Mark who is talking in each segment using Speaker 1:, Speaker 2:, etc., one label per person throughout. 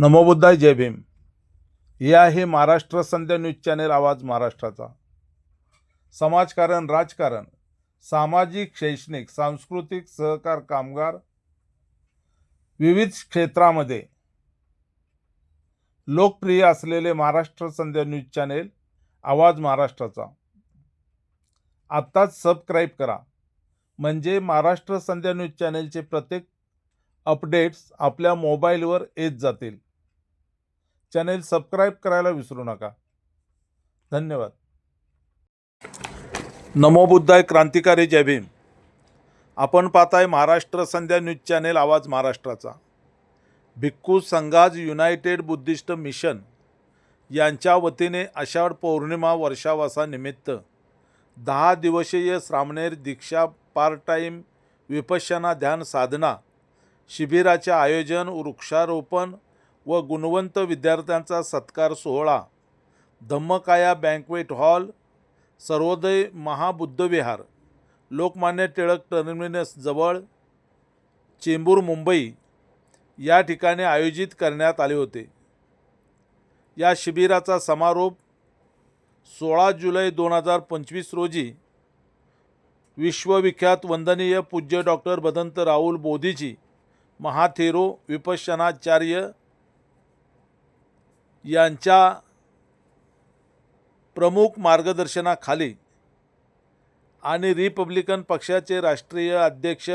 Speaker 1: नमोबुद्धाय जय भीम. हे आहे Maharashtra Sandhya news channel आवाज महाराष्ट्राचा. समाजकारण राजकारण सामाजिक शैक्षणिक सांस्कृतिक सहकार कामगार विविध क्षेत्रामध्ये लोकप्रिय असलेले महाराष्ट्र संध्या न्यूज चॅनेल आवाज महाराष्ट्राचा. आत्ताच सबस्क्राईब करा. म्हणजे महाराष्ट्र संध्या न्यूज चॅनेलचे प्रत्येक अपडेट्स आपल्या मोबाईलवर येत जातील. चॅनेल सबस्क्राईब करायला विसरू नका. धन्यवाद. नमो बुद्धाय क्रांतिकारी जय भीम. आपण पाहताय महाराष्ट्र संध्या न्यूज चॅनेल आवाज महाराष्ट्राचा. भिक्खू संघाज युनायटेड बुद्धिस्ट मिशन यांच्या वतीने आषाढ पौर्णिमा वर्षावासानिमित्त दहा दिवसीय श्रामणेर दीक्षा पार्ट टाईम विपश्यना ध्यान साधना शिबिराचे आयोजन वृक्षारोपण व गुणवंत विद्यार्थ्यांचा सत्कार सोहळा Dhammakaya banquet hall Sarvodaya Mahabuddhavihar Lokmanya Tilak terminus जवळ चेंबूर मुंबई या ठिकाणी आयोजित करण्यात आले होते. या शिबिराचा समारोप सोळा जुलै दोन हजार पंचवीस रोजी विश्वविख्यात वंदनीय पूज्य डॉक्टर बदंत राहुल बोधीजी महाथेरो विपश्चनाचार्य यांच्या प्रमुख मार्गदर्शनाखाली आणि रिपब्लिकन पक्षाचे राष्ट्रीय अध्यक्ष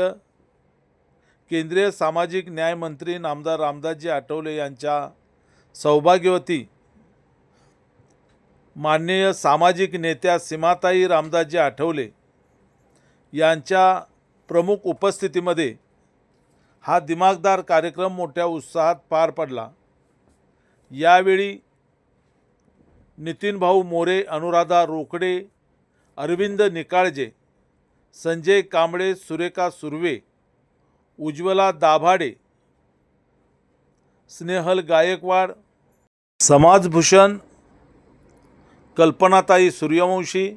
Speaker 1: केंद्रीय सामाजिक न्याय मंत्री नामदार रामदासजी आठवले यांच्या सौभाग्यवती माननीय सामाजिक नेत्या सीमाताई रामदासजी आठवले यांच्या प्रमुख उपस्थितीमध्ये हा दिमागदार कार्यक्रम मोठ्या उत्साहात पार पडला. यावेळी नितीन भाऊ मोरे अनुराधा रोकडे अरविंद निकाळजे संजय कांबळे सुरेखा सुर्वे उज्ज्वला दाभाडे स्नेहल गायकवाड समाजभूषण कल्पनाताई सूर्यवंशी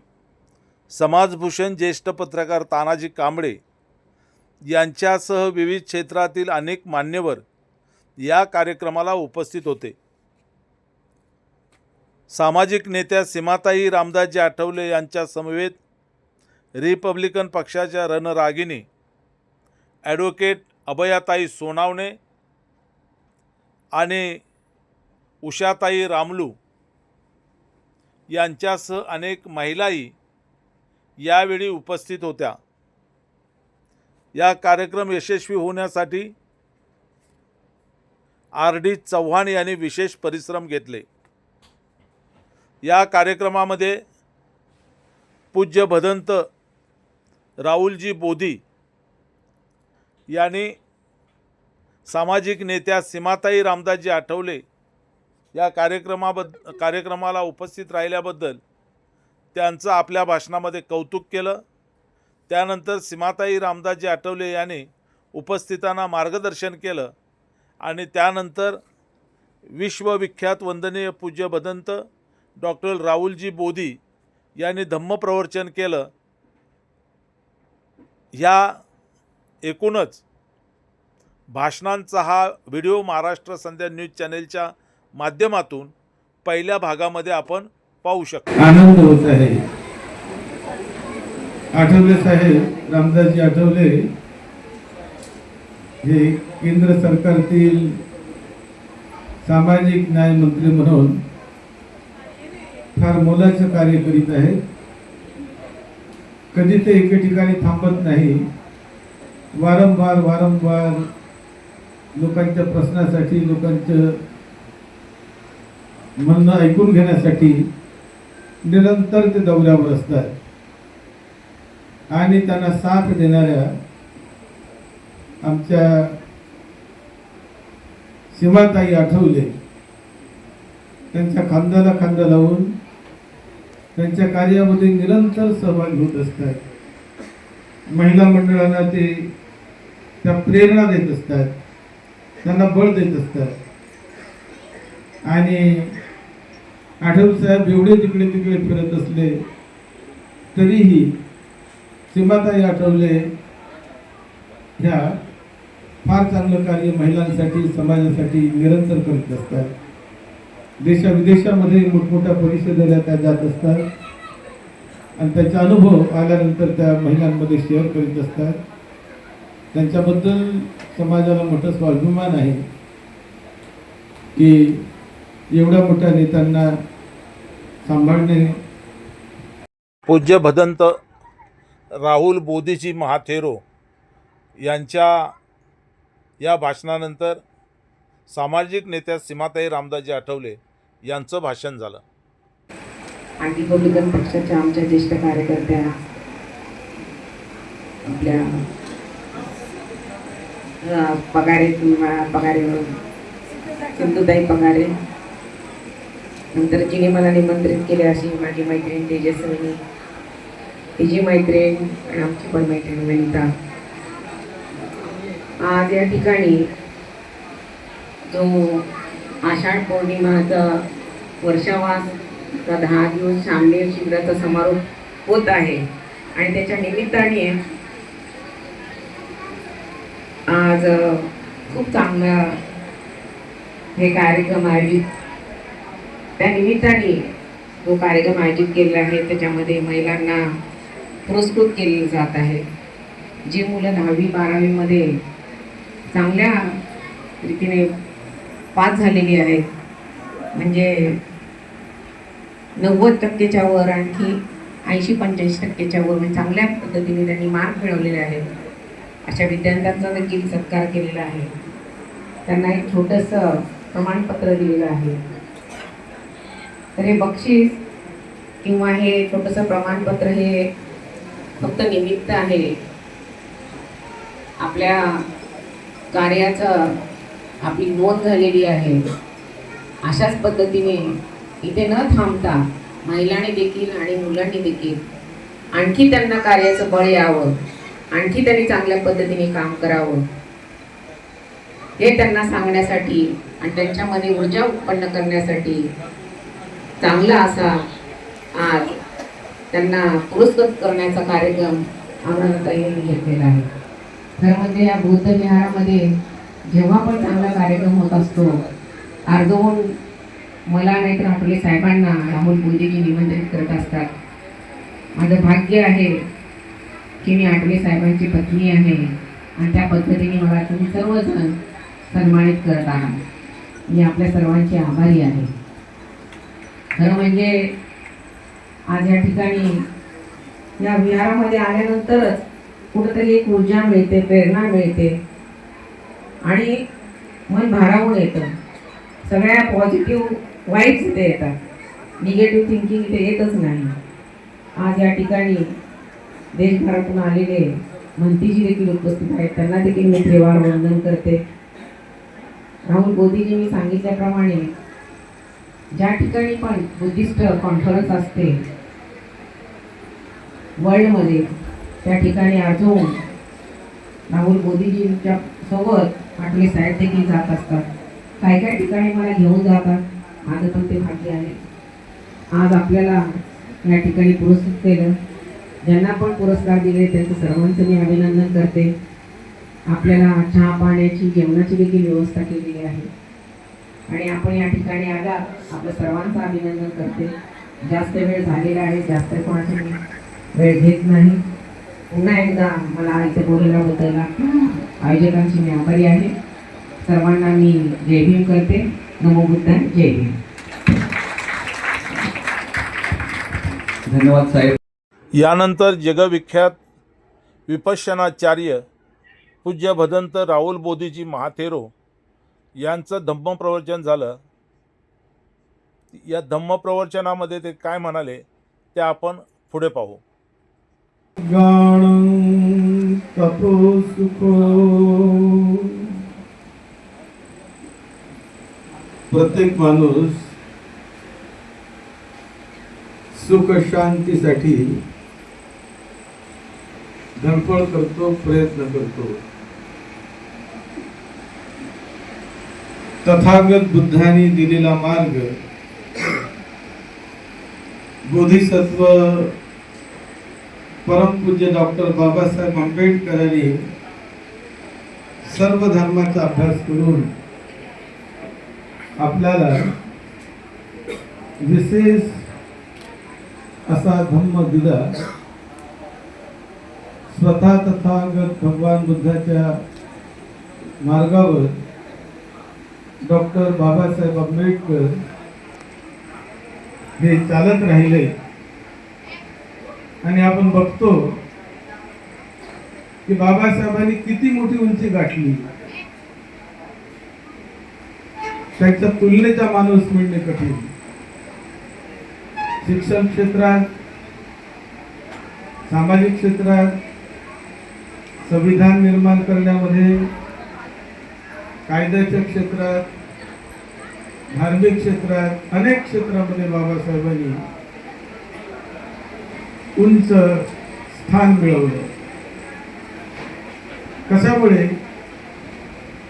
Speaker 1: समाजभूषण ज्येष्ठ पत्रकार तानाजी कांबळे यांच्यासह विविध क्षेत्रातील अनेक मान्यवर या कार्यक्रमाला उपस्थित होते. सामाजिक नेत्या सीमाताई रामदासजी आठवले यांच्या समवेत रिपब्लिकन पक्षाच्या रणरागिनी ॲडव्होकेट अभयाताई सोनावणे आणि उषाताई रामलू यांच्यासह अनेक महिलाही यावेळी उपस्थित होत्या. या कार्यक्रम यशस्वी होण्यासाठी आर डी चव्हाण यांनी विशेष परिश्रम घेतले. या कार्यक्रमामध्ये पूज्य भदंत राहुलजी बोधी यांनी सामाजिक नेत्या सीमाताई रामदासजी आठवले या कार्यक्रमाबद्द कार्यक्रमाला उपस्थित राहिल्याबद्दल त्यांचं आपल्या भाषणामध्ये कौतुक केलं. त्यानंतर सीमाताई रामदासजी आठवले यांनी उपस्थितांना मार्गदर्शन केलं आणि त्यानंतर विश्वविख्यात वंदनीय पूज्य भदंत डॉक्टर राहुलजी बोधी यांनी धम्मप्रवचन केलं. ह्या एकूणच भाषणांचा हा व्हिडिओ महाराष्ट्र संध्या न्यूज चॅनेलच्या माध्यमातून पहिल्या भागामध्ये आपण पाहू शकतो.
Speaker 2: आनंद होत आहे. आठवले साहेब रामदासजी आठवले. हे केंद्र सरकारतील सामाजिक न्याय मंत्री म्हणून फार मोलाचं कार्य करीत आहेत कधी ते एके ठिकाणी थांबत नाही. वारंवार वारंवार लोकांच्या प्रश्नासाठी लोकांचं म्हणणं ऐकून घेण्यासाठी निरंतर ते दौऱ्यावर असतात. आणि त्यांना साथ देणाऱ्या आमच्या सीमाताई आठवले. त्यांच्या खांद्याला खांदा लावून त्यांच्या कार्यामध्ये निरंतर सहभागी होत असतात. महिला मंडळांना ते त्या प्रेरणा देत असतात. त्यांना बळ देत असतात. आणि आठव साहेब एवढे तिकडे तिकडे फिरत असले तरीही सीमाताई आठवले ह्या फार चांगलं कार्य महिलांसाठी समाजासाठी निरंतर करत असतात. देशाविदेशामध्ये मोठमोठ्या परिषदेला त्या जात असतात. आणि त्याचा अनुभव आल्यानंतर त्या महिलांमध्ये शेअर करीत असतात. त्यांच्याबद्दल समाजाला मोठा स्वाभिमान आहे की एवढ्या मोठ्या नेत्यांना सांभाळणे.
Speaker 1: पूज्य भदंत राहुल बोधीजी महाथेरो यांच्या या भाषणानंतर सामाजिक नेत्या सीमाताई रामदासजी आठवले यांचं भाषण झालं.
Speaker 3: आणि रिपब्लिकन पक्षाच्या आमच्या ज्येष्ठ कार्यकर्त्या आपल्या पगारे पगारे सिंधुताई पगारे नंतर जिने मला निमंत्रित केले अशी माझी मैत्रीण तेजस्विनी तिची मैत्रीण आणि आमची पण मैत्रीण वनिता. आज या ठिकाणी जो आषाढ पौर्णिमाचा वर्षावासचा दहा दिवस शामदेव शिबिराचा समारोप होत आहे. आणि त्याच्या निमित्ताने आज खूप चांगला हे कार्यक्रम आयोजित त्या निमित्ताने जो कार्यक्रम आयोजित केलेला आहे त्याच्यामध्ये महिलांना पुरस्कृत केले जात आहे. जी मुलं दहावी बारावीमध्ये चांगल्या रीतीने पास झालेली आहेत. म्हणजे नव्वद टक्केच्या वर आणखी ऐंशी पंच्याऐंशी टक्केच्या वर म्हणजे चांगल्या पद्धतीने त्यांनी मार्क मिळवलेले आहेत. अशा विद्यार्थ्यांचा देखील सत्कार केलेला आहे. त्यांना एक छोटंसं प्रमाणपत्र दिलेलं आहे. तर हे बक्षीस किंवा हे छोटंसं प्रमाणपत्र हे फक्त निमित्त आहे. आपल्या कार्याचं आपली नोंद झालेली आहे. अशाच पद्धतीने इथे न थांबता महिलांनी देखील आणि मुलांनी देखील आणखी त्यांना कार्याचं बळ यावं आणखी त्यांनी चांगल्या पद्धतीने काम करावं हे त्यांना सांगण्यासाठी आणि त्यांच्यामध्ये ऊर्जा उत्पन्न करण्यासाठी चांगला असा आज त्यांना पुरस्कृत करण्याचा कार्यक्रम अमरावताईंनी घेतलेला आहे. खरं म्हणजे या बौद्ध विहारामध्ये जेव्हा पण चांगला कार्यक्रम होत असतो अर्धवून मला नाहीतर आपले साहेबांना राहुल मोदीजी निमंत्रित करत असतात. माझं भाग्य आहे की मी आठवले साहेबांची पत्नी आहे आणि त्या पद्धतीने मला तुम्ही सर्वजण सन्मानित करत आहात. मी आपल्या सर्वांची आभारी आहे. खरं म्हणजे आज या ठिकाणी या विहारामध्ये आल्यानंतरच कुठंतरी एक ऊर्जा मिळते प्रेरणा मिळते आणि मन भारावून येतं. सगळ्या पॉझिटिव्ह वाईट इथे येतात. निगेटिव्ह थिंकिंग इथे येतच नाही. आज या ठिकाणी देशभरातून आलेले मंत्रीजी देखील उपस्थित आहेत. त्यांना देखील मी त्रिवार वंदन करते. राहुल मोदीजींनी सांगितल्याप्रमाणे ज्या ठिकाणी पण बुद्धिस्ट कॉन्फरन्स असते वर्ल्डमध्ये त्या ठिकाणी अजून राहुल मोदीजींच्या सोबत आपले साहेब देखील जात असतात. काय काय ठिकाणी मला घेऊन जातात? आज पण ते भाग्य आहे. आज आपल्याला या ठिकाणी पुरस्कृत केलं. ज्यांना पण पुरस्कार दिले त्यांचं सर्वांचं मी अभिनंदन करते. आपल्याला चहा पाण्याची जेवणाची देखील व्यवस्था केलेली आहे. आणि आपण या ठिकाणी आला आपलं सर्वांचं अभिनंदन करते. जास्त वेळ झालेला आहे जास्त कोणाची मी वेळ घेत नाही. पुन्हा एकदा मला इथे बोलवल्याबद्दल आयोजकांची मी आभारी आहे. सर्वांना मी जय भीम करते. नमो बुद्धाय जय भीम.
Speaker 4: धन्यवाद साहेब.
Speaker 1: यानंतर जगविख्यात विपश्यनाचार्य पूज्य भदंत राहुल बोधीजी महाथेरो यांचं धम्मप्रवचन झालं. या धम्मप्रवचनामध्ये ते काय म्हणाले ते आपण पुढे पाहू.
Speaker 2: गाणं तपो सुखो प्रत्येक माणूस सुख शांतीसाठी धडपड करतो प्रयत्न करतो. तथागत बुद्धांनी दिलेला मार्ग बोधिसत्व परमपूज्य डॉक्टर बाबासाहेब आंबेडकरांनी सर्व धर्माचा अभ्यास करून आपल्याला विशेष असा धम्म दिला. स्वतः तथागत भगवान बुद्धाच्या मार्गावर डॉक्टर बाबासाहेब आंबेडकर हे चालत राहिले. आणि आपण बघतो की बाबासाहेबांनी किती मोठी उंची गाठली. त्यांच्या तुलनेचा माणूस मिळणे कठीण. शिक्षण क्षेत्रात सामाजिक क्षेत्रात संविधान निर्माण करण्यामध्ये कायद्याच्या क्षेत्रात धार्मिक क्षेत्रात अनेक क्षेत्रामध्ये बाबासाहेबांनी उंच स्थान मिळवलं. कशामुळे?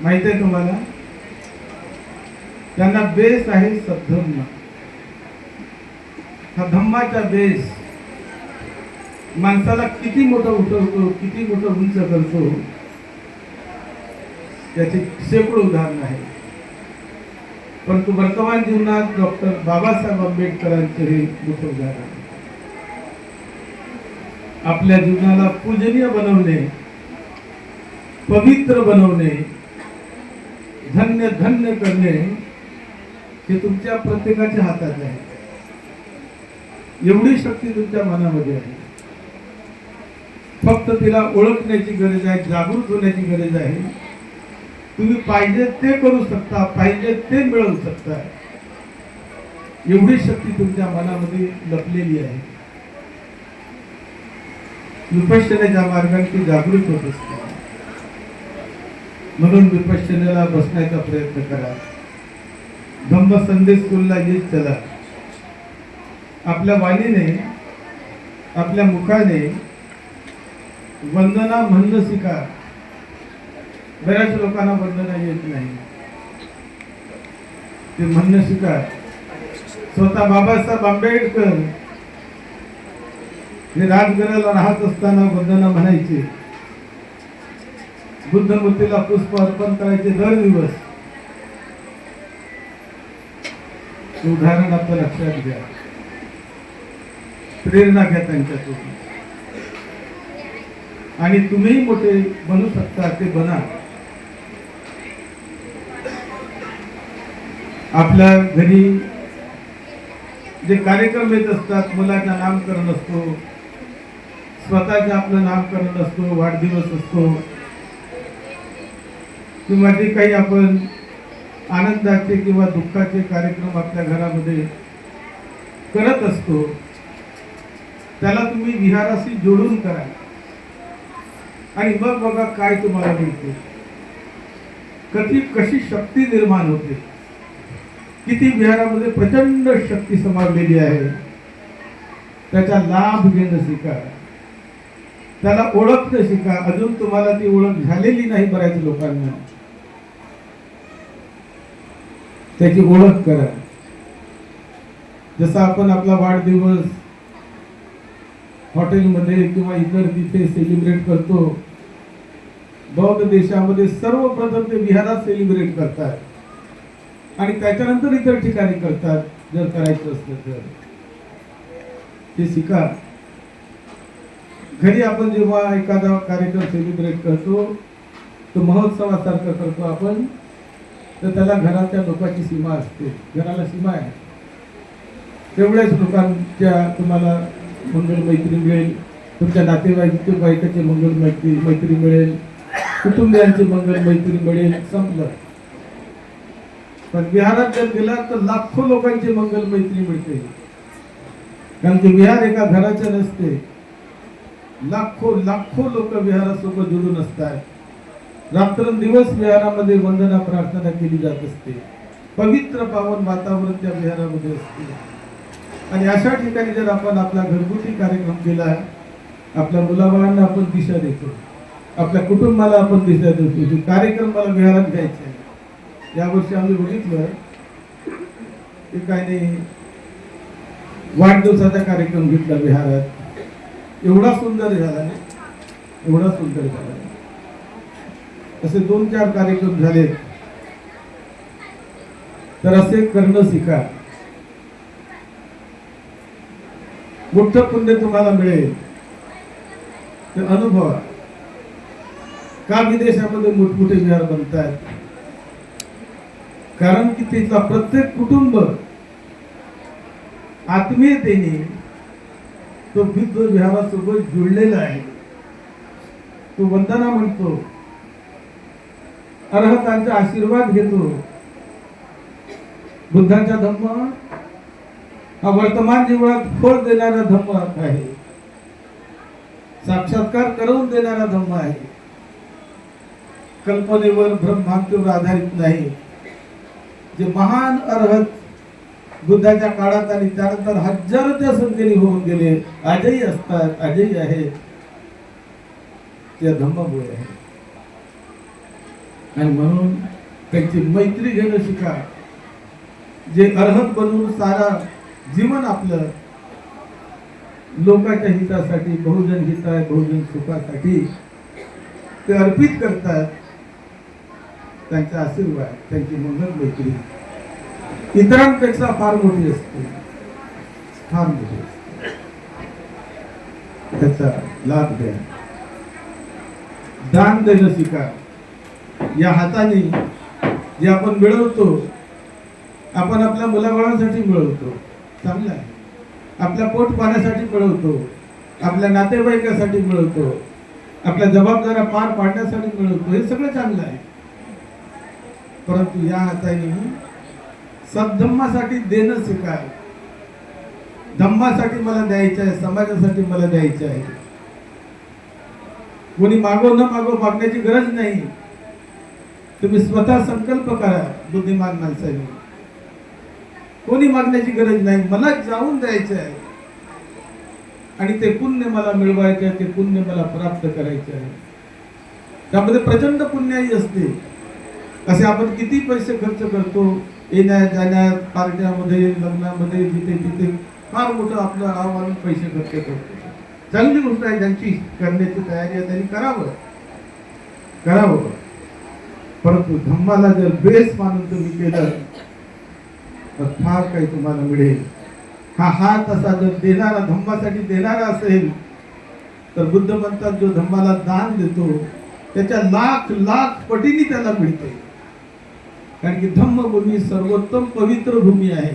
Speaker 2: माहिती आहे तुम्हाला? त्यांना बेस आहे सद्धम्म. हा धम्माचा बेस. माणसाला किती मोठं उतरतो किती मोठं उंच करतो त्याचे शेकडो उदाहरण आहे. परंतु वर्तमान जीवनात डॉक्टर बाबासाहेब आंबेडकरांचे हे मोठं उदाहरण आहे. आपल्या जीवनाला पूजनीय बनवणे पवित्र बनवणे धन्य धन्य करणे हे तुमच्या प्रत्येकाच्या हातात आहे. एवढी शक्ती तुमच्या मनामध्ये आहे. फक्त तिला ओळखण्याची गरज आहे जागृत होण्याची गरज आहे. तुम्ही पाहिजे ते करू शकता पाहिजे ते मिळवू शकता. एवढी शक्ती तुमच्या मनामध्ये लपलेली आहे. विपश्यनेच्या मार्गाने ती जागृत होत असते. म्हणून विपश्यनेला बसण्याचा प्रयत्न करा. धम्म संदेश स्कूलला येत चला. आपल्या वाणीने आपल्या मुखाने वंदना म्हणणं शिका बऱ्याच लोकांना वंदना येत नाही. ते म्हणणं शिका स्वतः बाबासाहेब आंबेडकर हे राजघराला राहत असताना वंदना म्हणायचे. बुद्ध मूर्तीला पुष्प अर्पण करायचे दर दिवस ते उदाहरण आपल्या लक्षात घ्या. प्रेरणा घ्या त्यांच्यातून. आणि तुम्ही मोठे बनू शकता ते बना. आपल्या घरी जे कार्यक्रम येत असतात मुलाचं नामकरण असतो स्वतःचे आपलं नामकरण असतो वाढदिवस असतो किंवा जे काही आपण आनंदाचे किंवा दुःखाचे कार्यक्रम आपल्या घरामध्ये करत असतो त्याला तुम्ही विहाराशी जोडून करा. आणि मग बघा काय तुम्हाला मिळते. कधी कशी शक्ती निर्माण होते. किती विहारामध्ये प्रचंड शक्ती समावलेली आहे. त्याचा लाभ घेणं शिका. त्याला ओळखणं शिका. अजून तुम्हाला ती ओळख झालेली नाही बऱ्याच लोकांना. त्याची ओळख करा. जसं आपण आपला वाढदिवस हॉटेलमध्ये किंवा इतर तिथे सेलिब्रेट करतो बौद्ध देशामध्ये सर्वप्रथम ते विहारात सेलिब्रेट करतात. आणि त्याच्यानंतर इतर ठिकाणी करतात जर करायचं असलं तर. ते शिका. घरी आपण जेव्हा एखादा कार्यक्रम सेलिब्रेट करतो तो महोत्सवासारखं करतो आपण. तर त्याला घराच्या लोकांची सीमा असते. घराला सीमा आहे. तेवढ्याच लोकांच्या तुम्हाला मंगल मैत्री मिळेल. तुमच्या नातेवाईक बायकाचे मंगल मैत्री मैत्री मिळेल. कुटुंबियांची मंगल मैत्री मिळेल. संपलं. पण विहारात जर गेला तर लाखो लोकांची मंगल मैत्री मिळते. कारण की विहार एका घराचे नसते. लाखो लाखो लोक विहारासोबत जुळून असतात. रात्रंदिवस विहारामध्ये वंदना प्रार्थना केली जात असते. पवित्र पावन वातावरण त्या विहारामध्ये असते. आणि अशा ठिकाणी जर आपण आपला घरगुती कार्यक्रम केला आपल्या मुलाबाळांना आपण दिशा देतो आपल्या कुटुंबाला आपण दिशा देतो जे कार्यक्रम मला विहारात घ्यायचे आहे यावर्षी आम्ही बघितलं की काय नाही वाढदिवसाचा कार्यक्रम घेतला विहारात. एवढा सुंदर झाला नाही एवढा सुंदर झाला. असे दोन चार कार्यक्रम झाले तर असे करणं शिका मोठं पुण्य तुम्हाला मिळेल. ते अनुभवा. का विदेशामध्ये मोठमोठे विहार बनतात कारण की तिथला प्रत्येक कुटुंब आत्मीयतेने तो बुद्ध विहारासोबत जुळलेला आहे. तो वंदना म्हणतो अर्हतांचा आशीर्वाद घेतो. बुद्धाचा धम्म हा वर्तमान जीवनात फळ देणारा धम्म आहे. साक्षात्कार करून देणारा धम्म आहे. कल्पनेवर ब्रह्मांतीवर आधारित नाही. जे महान अर्हत बुद्धाच्या काळात आणि त्यानंतर हजारो त्या संख्येने होऊन गेले आजही असतात आजही आहेत. त्या धम्मामुळे आहे. आणि म्हणून त्यांची मैत्री घेणं शिका जे अर्हत बनवून सारा जीवन आपलं लोकांच्या हितासाठी बहुजन हिताय बहुजन सुखासाठी ते अर्पित करतात त्यांचा आशीर्वाद त्यांची मंगल मैत्री. इतरांपेक्षा फार मोठी असते. फार मोठी असते. त्याचा लाभ द्या दान देणं शिका. या हाताने जे आपण मिळवतो आपण आपल्या मुलाबाळांसाठी मिळवतो. चांगलं आहे. आपल्या पोट पाण्यासाठी मिळवतो. आपल्या नातेवाईकासाठी मिळवतो. आपल्या जबाबदाऱ्या पार पाडण्यासाठी मिळवतो. हे सगळं चांगलं आहे. परंतु या हाताने सद्धम्मासाठी देणं शिकाय धम्मासाठी मला द्यायचं आहे समाजासाठी मला द्यायचं आहे. कोणी मागो न मागो मागण्याची गरज नाही. तुम्ही स्वतः संकल्प करा बुद्धिमान माणसाने कोणी मागण्याची गरज नाही मला जाऊन द्यायचं आहे. आणि ते पुण्य मला मिळवायचे आहे ते पुण्य मला प्राप्त करायचे आहे. त्यामध्ये प्रचंड पुण्याही असते. असे आपण किती पैसे खर्च करतो येण्यात जाण्या पार्ट्यामध्ये लग्नामध्ये जिथे तिथे. फार मोठं आपलं आव्हान पैसे खर्च करतो. चांगली गोष्ट आहे ज्यांची करण्याची तयारी आहे त्यांनी करावं. करावं. परंतु धम्माला जर बेस मानून तुम्ही केलं तर फार काही तुम्हाला मिळेल. हा हात असा जर देणारा धम्मासाठी देणारा असेल तर बुद्ध म्हणतात जो धम्माला दान देतो त्याच्या लाख लाख पटीने त्याला मिळते. कारण की धम्मभूमी सर्वोत्तम पवित्र भूमी आहे.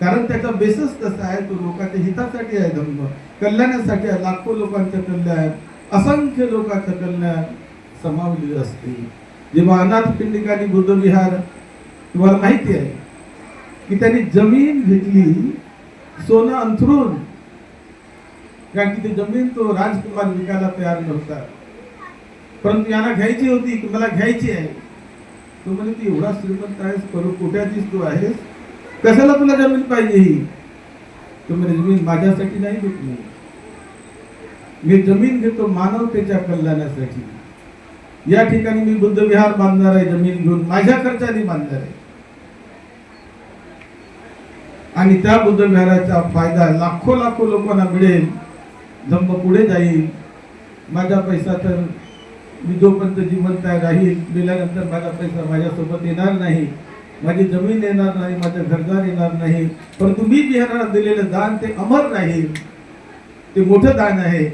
Speaker 2: कारण त्याचा बेसच तसा आहे तो लोकांच्या हितासाठी आहे धम्म. कल्याणासाठी आहे लाखो लोकांचं कल्याण असंख्य लोकांचं कल्याण समावलेलं असते जेव्हा अनाथ पिंडिकांनी बुद्धविहार तुम्हाला माहिती आहे की त्यांनी जमीन घेतली सोनं अंथरून. कारण की ती जमीन तो राजकुमार विकायला तयार नव्हता. परंतु यांना घ्यायची होती की मला घ्यायची आहे. तो म्हणजे ती एवढा श्रीमंत आहेस करू कुठ्याचीच तू आहेस. कशाला तुला जमीन पाहिजे ही? तो म्हणे जमीन माझ्यासाठी नाही घेतली मी जमीन घेतो मानवतेच्या कल्याणासाठी. या ठिकाणी मी बुद्ध विहार बांधणार आहे जमीन घेऊन माझ्या खर्चाने बांधणार आहे. आणि त्या बुद्ध विहाराचा फायदा लाखो लाखो लोकांना मिळेल धम्म पुढे जाईल. माझा पैसा तर मी जोपर्यंत जिवंत राहील गेल्यानंतर माझा पैसा माझ्यासोबत येणार नाही. माझी जमीन येणार नाही माझ्या घरदार येणार नाही. परंतु मी विहाराला दिलेलं दान ते अमर राहील. ते मोठं दान आहे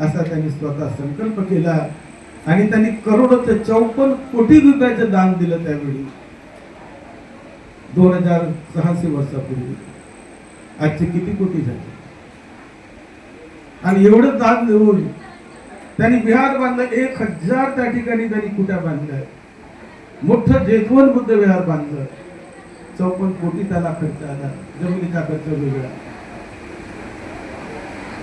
Speaker 2: असा त्यांनी स्वतः संकल्प केला. आणि त्यांनी करोडोचं चौपन्न कोटी रुपयाचं दान दिलं त्यावेळी. दोन हजार सहाशे वर्षापूर्वी. आजचे किती कोटी झाले? आणि एवढं दान देऊन त्यांनी विहार बांधलं एक हजार त्या ठिकाणी त्यांनी कुठ्या बांधल्या मोठं जेतवन बुद्ध विहार बांधलं. चौपन्न कोटी त्याला खर्च आला. जमिनीचा खर्च वेगळा.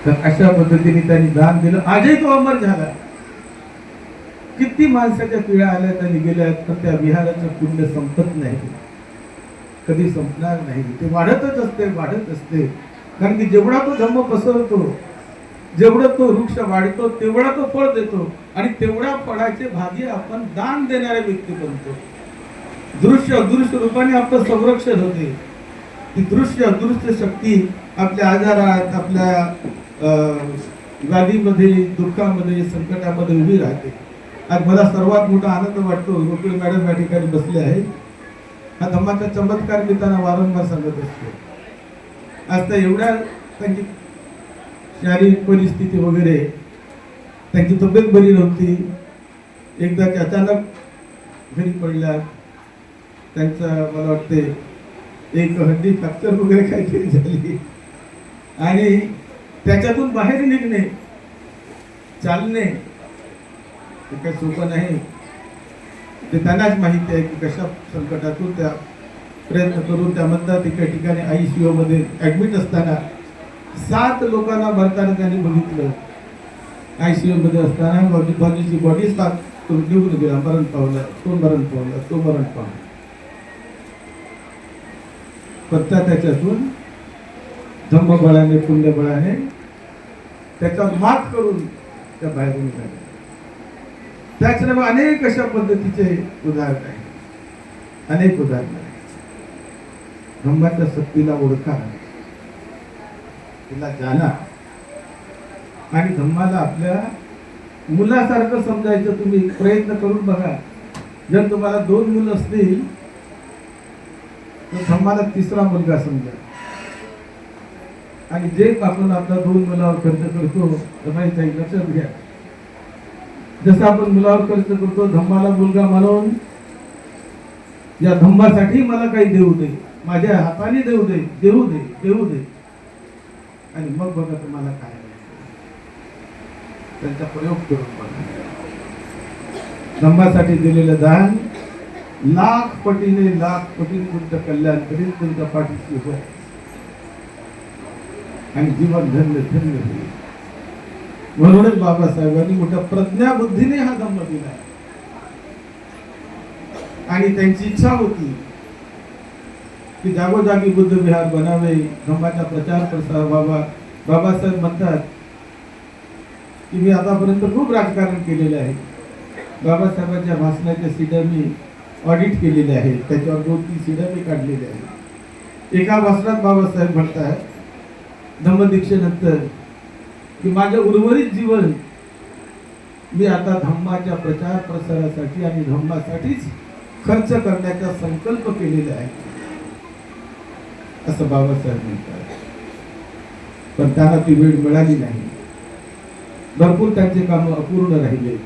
Speaker 2: तर अशा पद्धतीने त्यांनी दान दिलं. आजही तो अमर झाला. किती माणसाच्या पिढ्या आल्या त्यांनी गेल्या तर त्या विहाराचं पुण्य संपत नाही? कधी संपणार नाही? ते वाढतच असते वाढत असते. कारण की जेवढा तो धम्म पसरतो जेवढं तो वृक्ष वाढतो तेवढा तो फळ देतो. आणि तेवढ्या फळाचे भागी आपण दान देणारे व्यक्ती बनतो. दृश्य अदृश्य रूपाने आपलं संरक्षण होते. ती दृश्य अदृश्य शक्ती आपल्या आजारात आपल्या अं, व्याधीमध्ये दुःखामध्ये संकटामध्ये उभी राहते. आज मला सर्वात मोठा आनंद वाटतो गोकुळ मॅडम या ठिकाणी बसले आहे. हा धम्माचा चमत्कार मी त्यांना वारंवार सांगत असतो. आज त्या एवढ्या त्यांची शारीरिक परिस्थिती वगैरे त्यांची तब्येत बरी नव्हती. एकदा ते अचानक घरी पडल्या. त्यांचं मला वाटते एक हड्डी फ्रॅक्चर वगैरे काहीतरी झाली. आणि त्याच्यातून बाहेर निघणे चालणे ते काही सोपं नाही. ते त्यांनाच माहिती आहे की कशा संकटातून त्या प्रयत्न करून त्यामधनं एका ठिकाणी आय सी मध्ये ऍडमिट असताना सात लोकांना भरताना त्यांनी बघितलं. आय सी मध्ये असताना बॉडी बॉडीची बॉडी सात करून निघून गेला मरण पावला. तो मरण पावला. तो मरण पावला. पत्ता त्याच्यातून धम्मबळाने पुण्यबळाने त्याचा मात करून त्या बाहेरून निघाल्या त्याच्यामुळे अनेक अशा पद्धतीचे उदाहरण आहे अनेक उदाहरण आहे धम्माच्या शक्तीला ओळखा. तिला जाणा आणि धम्माला आपल्या मुलासारखं समजायचं तुम्ही प्रयत्न करून बघा. जर तुम्हाला दोन मुलं असतील तर धम्माला तिसरा मुलगा समजा. आणि जे आपण आपल्या दोन मुलावर खर्च करतो तर माहीत आहे लक्षात घ्या. जसं आपण मुलावर खर्च करतो धम्माला मुलगा म्हणून या धम्मासाठी मला काही देऊ दे. माझ्या हाताने देऊ दे देऊ दे देऊ दे. आणि मग बघा तुम्हाला काय त्यांचा प्रयोग करून बघा. धम्मासाठी दिलेलं दान लाख पटीने लाख पटीने तुमचं कल्याण करील तुमच्या पाठीशी उभं आणि जीवन धन्य धन्य होईल. म्हणूनच बाबासाहेबांनी मोठ्या प्रज्ञाबुद्धीने हा धम्म दिला. आणि त्यांची इच्छा होती की जागोजागी बुद्ध विहार बनावे. धम्माचा प्रचार प्रसार बाबा बाबासाहेब म्हणतात की मी आतापर्यंत खूप राजकारण केलेले आहे. बाबासाहेबांच्या भाषणाच्या सीड्या मी ऑडिट केलेल्या आहेत त्याच्यावर दोन तीन सीड्या मी काढलेल्या आहेत. एका भाषणात बाबासाहेब म्हणतात धम्मदीक्षेनंतर की माझं उर्वरित जीवन मी आता धम्माच्या प्रचार प्रसारासाठी आणि धम्मासाठीच खर्च करण्याचा संकल्प केलेला आहे. असं बाबासाहेब म्हणतात. पण त्यांना ती वेळ मिळाली नाही. भरपूर त्यांचे काम अपूर्ण राहिले.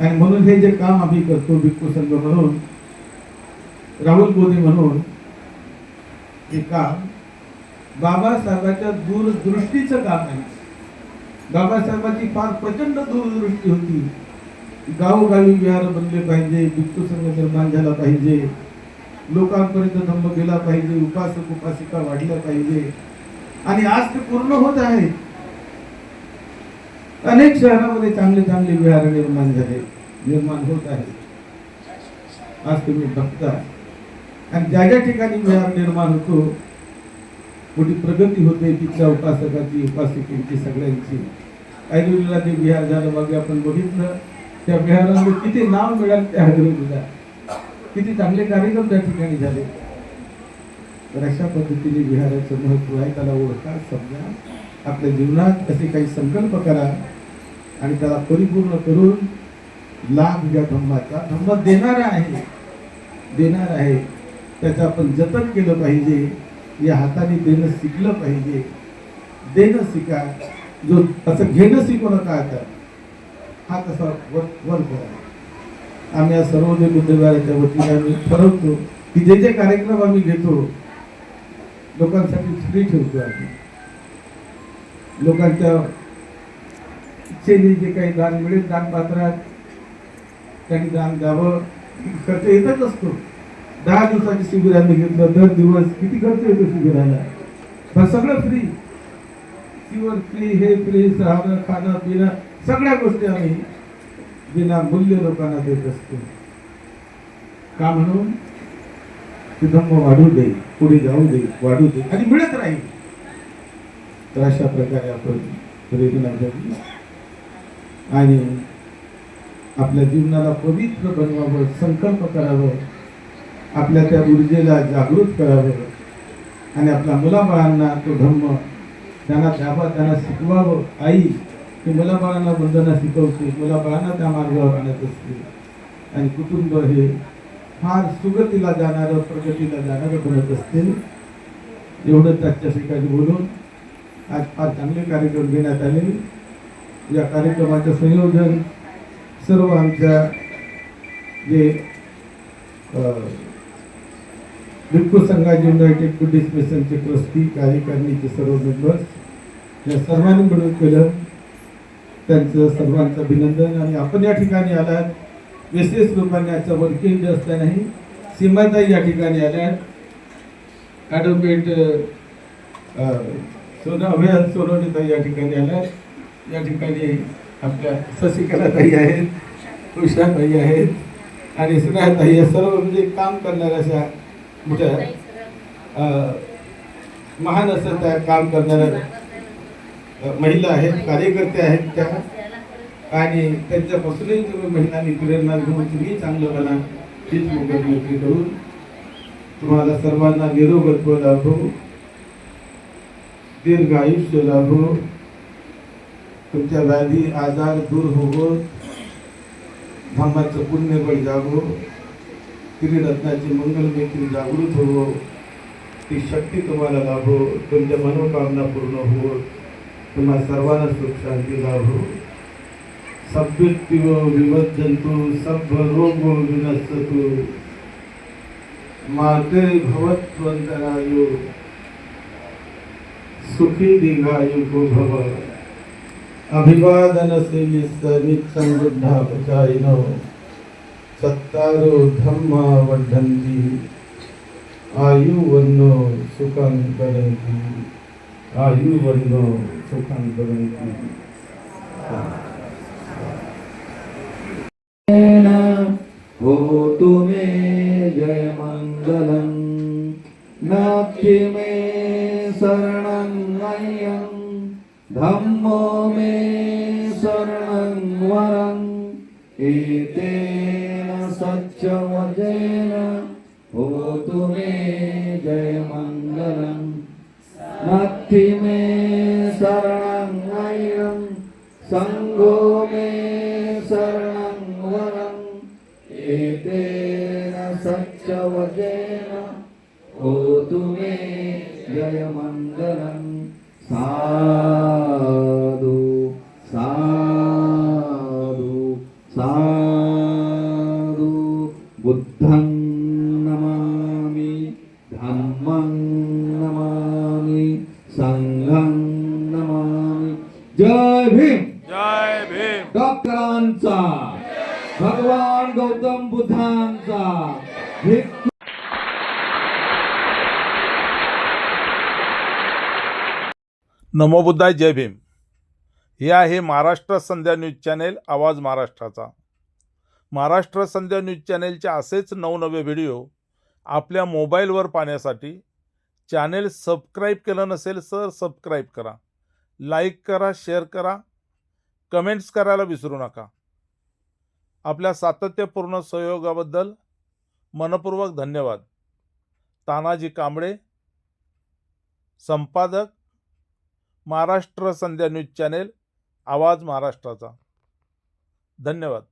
Speaker 2: आणि म्हणून हे जे काम आम्ही करतो भिक्खू संघ म्हणून राहुल मोदी म्हणून हे काम बाबासाहेबांच्या दूरदृष्टीचं काम आहे. बाबासाहेबांची फार प्रचंड दूरदृष्टी होती. गावोगावी विहार बनले पाहिजे भिक्खू संघ निर्माण झाला पाहिजे. लोकांपर्यंत धम्म गेला पाहिजे उपासक उपासिका वाढल्या पाहिजे. आणि आज ते पूर्ण होत आहे. अनेक शहरामध्ये चांगले चांगले विहार निर्माण झाले निर्माण होत आहे. आज तुम्ही बघता. आणि ज्या ज्या ठिकाणी विहार निर्माण होतो मोठी प्रगती होते तिथल्या उपासकाची उपासिकेची सगळ्यांची. ऐरोलीला जे विहार झालं मागे आपण बघितलं. त्या विहारामध्ये किती नाव मिळालं त्या ऐरोलीला किती चांगले कार्यक्रम त्या ठिकाणी झाले. तर अशा पद्धतीने विहाराचं महत्त्व आहे. त्याला ओळखा समजा. आपल्या जीवनात असे काही संकल्प करा आणि त्याला परिपूर्ण करून लाभ घ्या धम्माचा. धम्म देणारा आहे. देणार आहे. त्याचं आपण जतन केलं पाहिजे. या हाताने देणं शिकलं पाहिजे. देणं शिका. जो असं घेणं शिकवणं काय तर हा तसा वर वर्ग आहे आम्ही या सर्वोदय बुद्धविहाराच्या वतीने आम्ही ठरवतो की जे जे कार्यक्रम आम्ही घेतो लोकांसाठी फ्री ठेवतो आम्ही. लोकांच्या इच्छेने जे काही दान मिळेल दान पात्रात त्यांनी दान द्यावं खर्च येतच असतो. दहा दिवसाची शिबिर आम्ही घेतलं दर दिवस किती खर्च येतो शिबिराला? पण सगळं फ्री शिवर फ्री हे फ्री राहणं खाणं पिणं सगळ्या गोष्टी आम्ही विना मूल्य लोकांना देत असतो. का म्हणून? ते धम्म वाढू दे पुढे जाऊ दे वाढू दे आणि मिळत राहील. तर अशा प्रकारे आपण प्रेरणा घ्यावी आणि आपल्या जीवनाला पवित्र बनवावं संकल्प करावं आपल्या त्या ऊर्जेला जागृत करावं. आणि आपल्या मुलाबाळांना तो धम्म त्यांना द्यावा त्यांना शिकवावं. आई की मुलाबाळांना वंदना शिकवते. मुलाबाळांना त्या मार्गावर आणत असते. आणि कुटुंब हे फार सुगतीला जाणारं प्रगतीला जाणारं बनत असते. एवढं त्याच्या ठिकाणी बोलून आज फार चांगले कार्यक्रम घेण्यात आले. या कार्यक्रमाचं संयोजन सर्व आमच्या जे अं, भिक्खू संघाचे युनायटेड बुद्धिस्ट मिशनचे ट्रस्टी कार्यकारिणीचे सर्व मेंबर्स या सर्वांनी मिळून केलं. त्यांचं सर्वांचं अभिनंदन. आणि आपण या ठिकाणी आलात. विशेष रूपाने याचं वर्किंग जे असतानाही सीमाताई या ठिकाणी आल्यात. ॲडव्होकेट सोना अभय सोनवणीताई या ठिकाणी आल्यात. या ठिकाणी आपल्या शशिकलाताई आहेत उषाताई आहेत आणि स्नेहाताई या सर्व म्हणजे काम करणाऱ्या अशा म्हणजे, मोठ्या महान असं त्या काम करणाऱ्या महिला आहेत कार्यकर्ते आहेत त्या. आणि त्यांच्यापासूनही तुम्ही महिलांनी प्रेरणा घेऊन तुम्ही चांगलं बना तीच मुख्यमंत्री करून तुम्हाला सर्वांना निरोगत्व लाभो दीर्घ आयुष्य लाभो. तुमच्या व्याधी आजार दूर होवो धम्माचं पुण्यबळ जागो त्रिरत्नाची मंगल जागृत होवो ती शक्ती तुम्हाला लाभो तुमच्या मनोकामना पूर्ण हो तुम्हा सर्वांना सुख शांती लाभो. सभ्यक्तिव विभजंतु सभ्य रोग विनस्तु माते भवत्वंतरायो सुखी दीर्घायु को भव अभिवादन से नित्यं बुद्धा पचाइनो सत्तारो धम्मा वर्धन्ति आयुवन्नो सुखं करन्ति आयुवन्नो सुखं करन्ति
Speaker 4: होतु मे जय मङ्गलम् मे शरणं अयं धम्मो मे शरणं वरम्। एते नास्ति मे जय भीम.
Speaker 1: जय भीम.
Speaker 4: डॉक्टरांचा. भगवान गौतम बुद्धांचा.
Speaker 1: नमो बुद्धाय जय भीम. हे आहे महाराष्ट्र संध्या न्यूज चॅनेल आवाज महाराष्ट्राचा. महाराष्ट्र संध्या न्यूज चॅनेलचे असेच नवनवे व्हिडिओ आपल्या मोबाईलवर पाहण्यासाठी चॅनेल सबस्क्राईब केलं नसेल तर सबस्क्राईब करा. लाईक करा शेअर करा कमेंट्स करायला विसरू नका. आपल्या सातत्यपूर्ण सहयोगाबद्दल मनपूर्वक धन्यवाद. तानाजी कांबळे संपादक महाराष्ट्र संध्या न्यूज चॅनेल आवाज महाराष्ट्राचा. धन्यवाद.